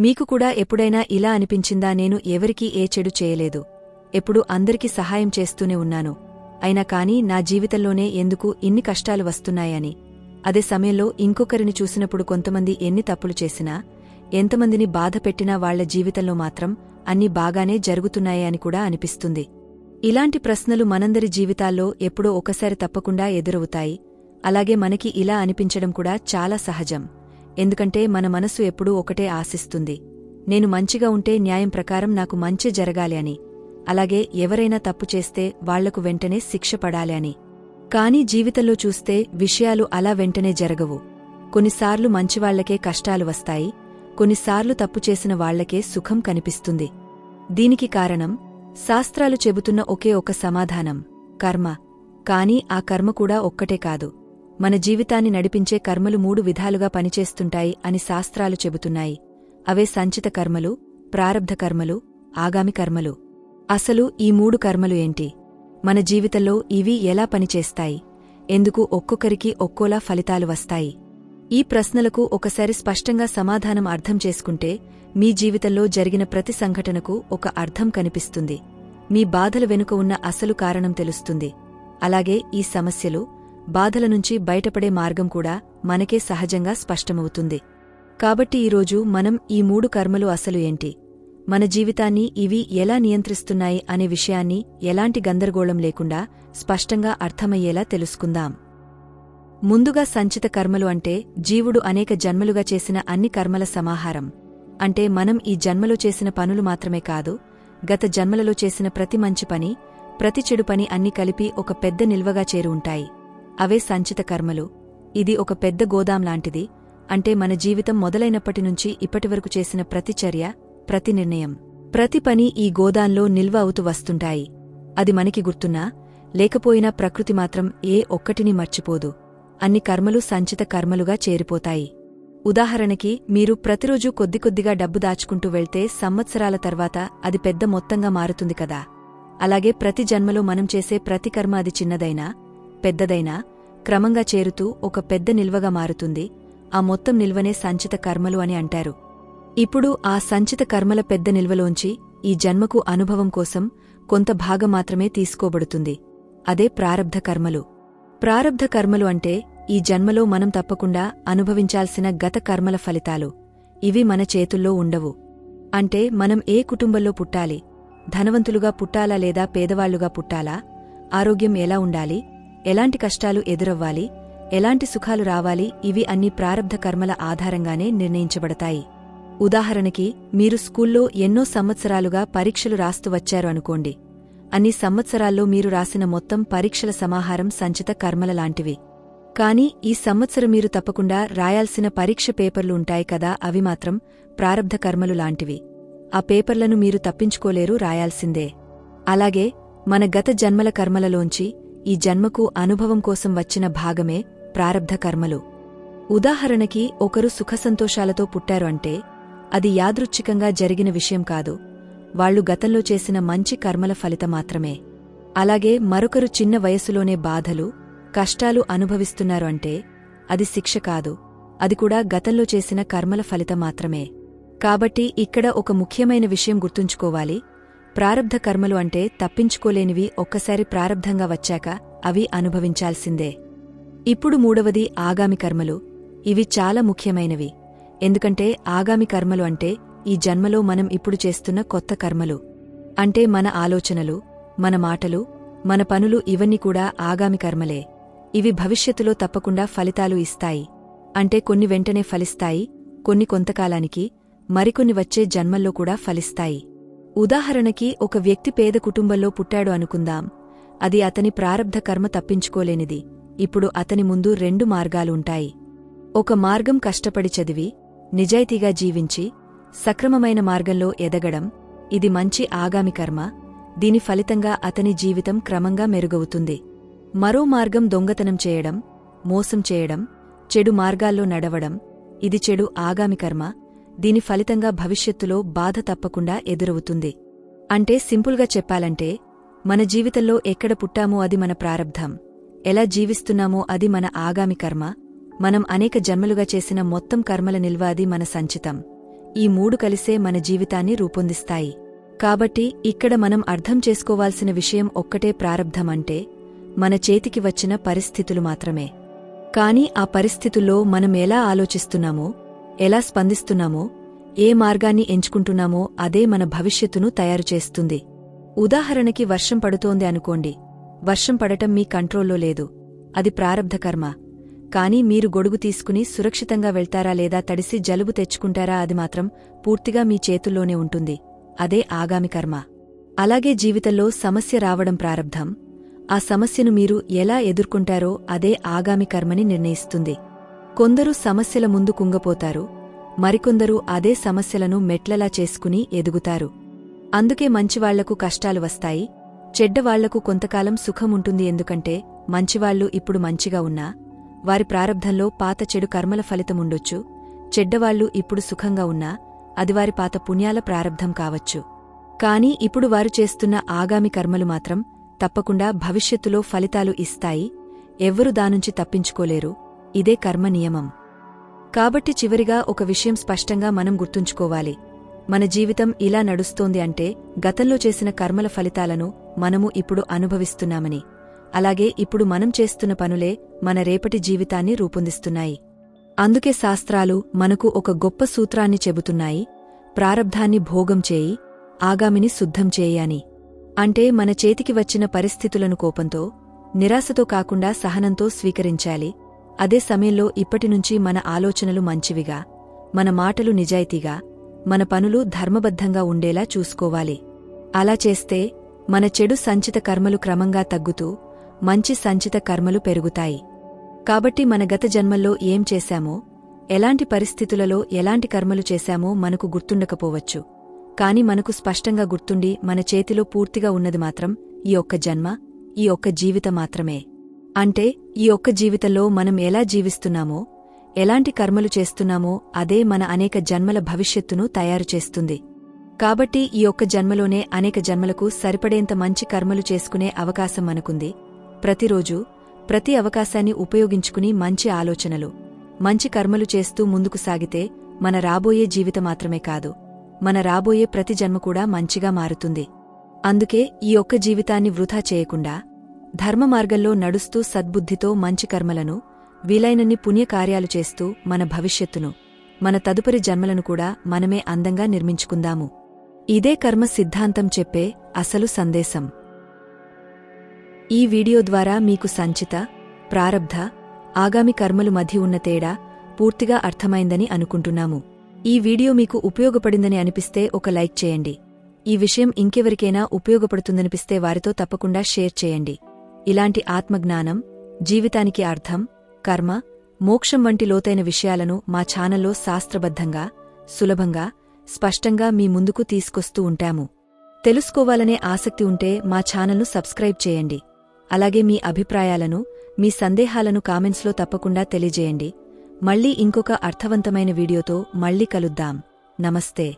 మీకు కూడా ఎప్పుడైనా ఇలా అనిపించిందా? నేను ఎవరికీ ఏ చెడు చేయలేదు. ఎప్పుడు అందరికీ సహాయం చేస్తూనే ఉన్నాను. అయినా కాని నా జీవితంలోనే ఎందుకు ఇన్ని కష్టాలు వస్తున్నాయని. అదే సమయంలో ఇంకొకరిని చూసినప్పుడు కొంతమంది ఎన్ని తప్పులు చేసినా ఎంతమందిని బాధ పెట్టినా వాళ్ళ జీవితంలో మాత్రం అన్ని బాగానే జరుగుతున్నాయని అని కూడా అనిపిస్తుంది. ఇలాంటి ప్రశ్నలు మనందరి జీవితాల్లో ఎప్పుడో ఒకసారి తప్పకుండా ఎదురవుతాయి. అలాగే మనకి ఇలా అనిపించడం కూడా చాలా సహజం. ఎందుకంటే మన మనసు ఎప్పుడూ ఒకటే ఆశిస్తుంది. నేను మంచిగా ఉంటే న్యాయం ప్రకారం నాకు మంచి జరగాలి అని. అలాగే ఎవరైనా తప్పు చేస్తే వాళ్ళకు వెంటనే శిక్ష పడాలి అని. కానీ జీవితంలో చూస్తే విషయాలు అలా వెంటనే జరగవు. కొన్నిసార్లు మంచివాళ్ళకే కష్టాలు వస్తాయి. కొన్నిసార్లు తప్పు చేసిన వాళ్ళకే సుఖం కనిపిస్తుంది. దీనికి కారణం శాస్త్రాలు చెబుతున్న ఒకే ఒక సమాధానం కర్మ. కాని ఆ కర్మ కూడా ఒక్కటే కాదు. మన జీవితాన్ని నడిపించే కర్మలు మూడు విధాలుగా పనిచేస్తుంటాయి అని శాస్త్రాలు చెబుతున్నాయి. అవే సంచిత కర్మలు ప్రారబ్ధ కర్మలు ఆగామి కర్మలు. అసలు ఈ మూడు కర్మలు ఏంటి? మన జీవితంలో ఇవి ఎలా పనిచేస్తాయి? ఎందుకు ఒక్కొక్కరికి ఒక్కోలా ఫలితాలు వస్తాయి? ఈ ప్రశ్నలకు ఒకసారి స్పష్టంగా సమాధానం అర్థం చేసుకుంటే మీ జీవితంలో జరిగిన ప్రతి సంఘటనకు ఒక అర్థం కనిపిస్తుంది. మీ బాధల వెనుక ఉన్న అసలు కారణం తెలుస్తుంది. అలాగే ఈ సమస్యలు బాధల నుంచి బయటపడే మార్గం కూడా మనకే సహజంగా స్పష్టమవుతుంది. కాబట్టి ఈరోజు మనం ఈ మూడు కర్మలు అసలు ఏంటి? మన జీవితాన్ని ఇవి ఎలా నియంత్రిస్తున్నాయి అనే విషయాన్ని ఎలాంటి గందరగోళం లేకుండా స్పష్టంగా అర్థమయ్యేలా తెలుసుకుందాం. ముందుగా సంచిత కర్మలు అంటే జీవుడు అనేక జన్మలుగా చేసిన అన్ని కర్మల సమాహారం. అంటే మనం ఈ జన్మలో చేసిన పనులు మాత్రమే కాదు గత జన్మలలో చేసిన ప్రతి మంచి పని ప్రతి చెడు పని అన్ని కలిపి ఒక పెద్ద నిల్వగా చేరు ఉంటాయి. అవే సంచిత కర్మలు. ఇది ఒక పెద్ద గోదాం లాంటిది అంటే మన జీవితం మొదలైనప్పటి నుంచి ఇప్పటివరకు చేసిన ప్రతి చర్య ప్రతి నిర్ణయం. ప్రతి పని ఈ గోదాంలో నిల్వ అవుతూ వస్తుంటాయి. అది మనకి గుర్తున్నా లేకపోయినా ప్రకృతి మాత్రం ఏ ఒక్కటిని మర్చిపోదు. అన్ని కర్మలు సంచిత కర్మలుగా చేరిపోతాయి. ఉదాహరణకి మీరు ప్రతిరోజూ కొద్ది కొద్దిగా డబ్బు దాచుకుంటూ వెళ్తే సంవత్సరాల తర్వాత అది పెద్ద మొత్తంగా మారుతుంది కదా. అలాగే ప్రతి జన్మలో మనం చేసే ప్రతి కర్మ అది చిన్నదైనా పెద్దదైనా క్రమంగా చేరుతూ ఒక పెద్ద నిల్వగా మారుతుంది. ఆ మొత్తం నిల్వనే సంచిత కర్మలు అని అంటారు. ఇప్పుడు ఆ సంచిత కర్మల పెద్ద నిల్వలోంచి ఈ జన్మకు అనుభవం కోసం కొంత భాగం మాత్రమే తీసుకోబడుతుంది. అదే ప్రారబ్ధ కర్మలు. ప్రారబ్ధ కర్మలు అంటే ఈ జన్మలో మనం తప్పకుండా అనుభవించాల్సిన గత కర్మల ఫలితాలు. ఇవి మన చేతుల్లో ఉండవు. అంటే మనం ఏ కుటుంబంలో పుట్టాలి? ధనవంతులుగా పుట్టాలా లేదా పేదవాళ్ళుగా పుట్టాలా? ఆరోగ్యం ఎలా ఉండాలి? ఎలాంటి కష్టాలు ఎదురవ్వాలి ఎలాంటి సుఖాలు రావాలి ఇవి అన్ని ప్రారబ్ధ కర్మల ఆధారంగానే నిర్ణయించబడతాయి. ఉదాహరణకి మీరు స్కూల్లో ఎన్నో సంవత్సరాలుగా పరీక్షలు రాస్తూ వచ్చారు అనుకోండి. అన్ని సంవత్సరాల్లో మీరు రాసిన మొత్తం పరీక్షల సమాహారం సంచిత కర్మల లాంటివి. కాని ఈ సంవత్సరం మీరు తప్పకుండా రాయాల్సిన పరీక్ష పేపర్లు ఉంటాయి కదా అవి మాత్రం ప్రారబ్ధ కర్మలు లాంటివి. ఆ పేపర్లను మీరు తప్పించుకోలేరు రాయాల్సిందే. అలాగే మన గత జన్మల కర్మలలోంచి ఈ జన్మకు అనుభవం కోసం వచ్చిన భాగమే ప్రారబ్ధ కర్మలు. ఉదాహరణకి ఒకరు సుఖసంతోషాలతో పుట్టారు అంటే అది యాదృచ్ఛికంగా జరిగిన విషయం కాదు. వాళ్ళు గతంలో చేసిన మంచి కర్మల ఫలితం మాత్రమే. అలాగే మరొకరు చిన్న వయసులోనే బాధలు కష్టాలు అనుభవిస్తున్నారు అంటే అది శిక్ష కాదు. అది కూడా గతంలో చేసిన కర్మల ఫలితం మాత్రమే. కాబట్టి ఇక్కడ ఒక ముఖ్యమైన విషయం గుర్తుంచుకోవాలి. ప్రారబ్ధ కర్మలు అంటే తప్పించుకోలేనివి ఒక్కసారి ప్రారబ్ధంగా వచ్చాక అవి అనుభవించాల్సిందే. ఇప్పుడు మూడవది ఆగామి కర్మలు. ఇవి చాలా ముఖ్యమైనవి. ఎందుకంటే ఆగామి కర్మలు అంటే ఈ జన్మలో మనం ఇప్పుడు చేస్తున్న కొత్త కర్మలు. అంటే మన ఆలోచనలు మన మాటలు మన పనులు ఇవన్నీ కూడా ఆగామి కర్మలే. ఇవి భవిష్యత్తులో తప్పకుండా ఫలితాలు ఇస్తాయి. అంటే కొన్ని వెంటనే ఫలిస్తాయి కొన్ని కొంతకాలానికి మరికొన్ని వచ్చే జన్మల్లో కూడా ఫలిస్తాయి. ఉదాహరణకి ఒక వ్యక్తి పేద కుటుంబంలో పుట్టాడు అనుకుందాం. అది అతని ప్రారబ్ధ కర్మ తప్పించుకోలేనిది. ఇప్పుడు అతని ముందు రెండు మార్గాలుంటాయి. ఒక మార్గం కష్టపడి చదివి నిజాయితీగా జీవించి సక్రమమైన మార్గంలో ఎదగడం ఇది మంచి ఆగామి కర్మ. దీని ఫలితంగా అతని జీవితం క్రమంగా మెరుగవుతుంది. మరో మార్గం దొంగతనం చేయడం మోసం చేయడం చెడు మార్గాల్లో నడవడం ఇది చెడు ఆగామి కర్మ. దీని ఫలితంగా భవిష్యత్తులో బాధ తప్పకుండా ఎదురవుతుంది. అంటే సింపుల్గా చెప్పాలంటే మన జీవితంలో ఎక్కడ పుట్టామో అది మన ప్రారబ్ధం ఎలా జీవిస్తున్నామో అది మన ఆగామి కర్మ. మనం అనేక జన్మలుగా చేసిన మొత్తం కర్మల నిల్వ అది మన సంచితం. ఈ మూడు కలిసే మన జీవితాన్ని రూపొందిస్తాయి. కాబట్టి ఇక్కడ మనం అర్థం చేసుకోవాల్సిన విషయం ఒక్కటే ప్రారబ్ధం అంటే మన చేతికి వచ్చిన పరిస్థితులు మాత్రమే. కాని ఆ పరిస్థితుల్లో మనం ఎలా ఆలోచిస్తున్నామో ఎలా స్పందిస్తున్నామో ఏ మార్గాన్ని ఎంచుకుంటున్నామో అదే మన భవిష్యత్తును తయారుచేస్తుంది. ఉదాహరణకి వర్షం పడుతోంది అనుకోండి. వర్షం పడటం మీ కంట్రోల్లో లేదు. అది ప్రారబ్ధకర్మ కానీ మీరు గొడుగు తీసుకుని సురక్షితంగా వెళ్తారా లేదా తడిసి జలుబు తెచ్చుకుంటారా అది మాత్రం పూర్తిగా మీ చేతుల్లోనే ఉంటుంది. అదే ఆగామి కర్మ. అలాగే జీవితంలో సమస్య రావడం ప్రారబ్ధం ఆ సమస్యను మీరు ఎలా ఎదుర్కొంటారో అదే ఆగామి కర్మని నిర్ణయిస్తుంది. కొందరు సమస్యల ముందు కుంగపోతారు మరికొందరు అదే సమస్యలను మెట్లలా చేసుకుని ఎదుగుతారు. అందుకే మంచివాళ్ళకు కష్టాలు వస్తాయి చెడ్డవాళ్ళకు కొంతకాలం సుఖముంటుంది ఎందుకంటే మంచివాళ్ళు ఇప్పుడు మంచిగా ఉన్నా వారి ప్రారబ్ధంలో పాత చెడు కర్మల ఫలితముండొచ్చు చెడ్డవాళ్ళు ఇప్పుడు సుఖంగా ఉన్నా అది వారి పాత పుణ్యాల ప్రారబ్ధం కావచ్చు. కాని ఇప్పుడు వారు చేస్తున్న ఆగామి కర్మలు మాత్రం తప్పకుండా భవిష్యత్తులో ఫలితాలు ఇస్తాయి ఎవ్వరు దానుంచి తప్పించుకోలేరు. ఇదే కర్మ నియమం. కాబట్టి చివరిగా ఒక విషయం స్పష్టంగా మనం గుర్తుంచుకోవాలి. మన జీవితం ఇలా నడుస్తోంది అంటే గతంలో చేసిన కర్మల ఫలితాలను మనము ఇప్పుడు అనుభవిస్తున్నామని. అలాగే ఇప్పుడు మనం చేస్తున్న పనులే మన రేపటి జీవితాన్ని రూపొందిస్తున్నాయి. అందుకే శాస్త్రాలు మనకు ఒక గొప్ప సూత్రాన్ని చెబుతున్నాయి. ప్రారబ్ధాన్ని భోగం చేయి ఆగామిని శుద్ధం చేయని అంటే మన చేతికి వచ్చిన పరిస్థితులను కోపంతో నిరాశతో కాకుండా సహనంతో స్వీకరించాలి. అదే సమయంలో ఇప్పటినుంచి మన ఆలోచనలు మంచివిగా మన మాటలు నిజాయితీగా మన పనులు ధర్మబద్ధంగా ఉండేలా చూసుకోవాలి. అలా చేస్తే మన చెడు సంచిత కర్మలు క్రమంగా తగ్గుతూ మంచి సంచిత కర్మలు పెరుగుతాయి. కాబట్టి మన గత జన్మల్లో ఏం చేశామో ఎలాంటి పరిస్థితులలో ఎలాంటి కర్మలు చేశామో మనకు గుర్తుండకపోవచ్చు. కాని మనకు స్పష్టంగా గుర్తుండి మన చేతిలో పూర్తిగా ఉన్నది మాత్రం ఈ ఒక్క జన్మ ఈ ఒక్క జీవిత మాత్రమే. అంటే ఈ ఒక్క జీవితంలో మనం ఎలా జీవిస్తున్నామో ఎలాంటి కర్మలు చేస్తున్నామో అదే మన అనేక జన్మల భవిష్యత్తును తయారుచేస్తుంది కాబట్టి ఈ ఒక్క జన్మలోనే అనేక జన్మలకు సరిపడేంత మంచి కర్మలు చేసుకునే అవకాశం మనకుంది. ప్రతిరోజూ ప్రతి అవకాశాన్ని ఉపయోగించుకుని మంచి ఆలోచనలు మంచి కర్మలు చేస్తూ ముందుకు సాగితే మన రాబోయే జీవిత మాత్రమే కాదు మన రాబోయే ప్రతి జన్మ కూడా మంచిగా మారుతుంది. అందుకే ఈ ఒక్క జీవితాన్ని వృధా చేయకుండా ధర్మ మార్గంలో నడుస్తూ సద్బుద్ధితో మంచి కర్మలను వీలైనన్ని పుణ్యకార్యాలు చేస్తూ మన భవిష్యత్తును మన తదుపరి జన్మలను కూడా మనమే అందంగా నిర్మించుకుందాము. ఇదే కర్మ సిద్ధాంతం చెప్పే అసలు సందేశం. ఈ వీడియో ద్వారా మీకు సంచిత ప్రారబ్ధ ఆగామి కర్మలు మధ్య ఉన్న తేడా పూర్తిగా అర్థమైందని అనుకుంటున్నాము. ఈ వీడియో మీకు ఉపయోగపడిందని అనిపిస్తే ఒక లైక్ చేయండి. ఈ విషయం ఇంకెవరికైనా ఉపయోగపడుతుందనిపిస్తే వారితో తప్పకుండా షేర్ చేయండి. ఇలాంటి ఆత్మజ్ఞానం జీవితానికి అర్థం కర్మ మోక్షం వంటి లోతైన విషయాలను మా ఛానల్లో శాస్త్రబద్ధంగా సులభంగా స్పష్టంగా మీ ముందుకు తీసుకొస్తూ ఉంటాము. తెలుసుకోవాలనే ఆసక్తి ఉంటే మా ఛానల్ను సబ్స్క్రైబ్ చేయండి. అలాగే మీ అభిప్రాయాలను మీ సందేహాలను కామెంట్స్లో తప్పకుండా తెలియజేయండి. మళ్ళీ ఇంకొక అర్థవంతమైన వీడియోతో మళ్ళీ కలుద్దాం. నమస్తే.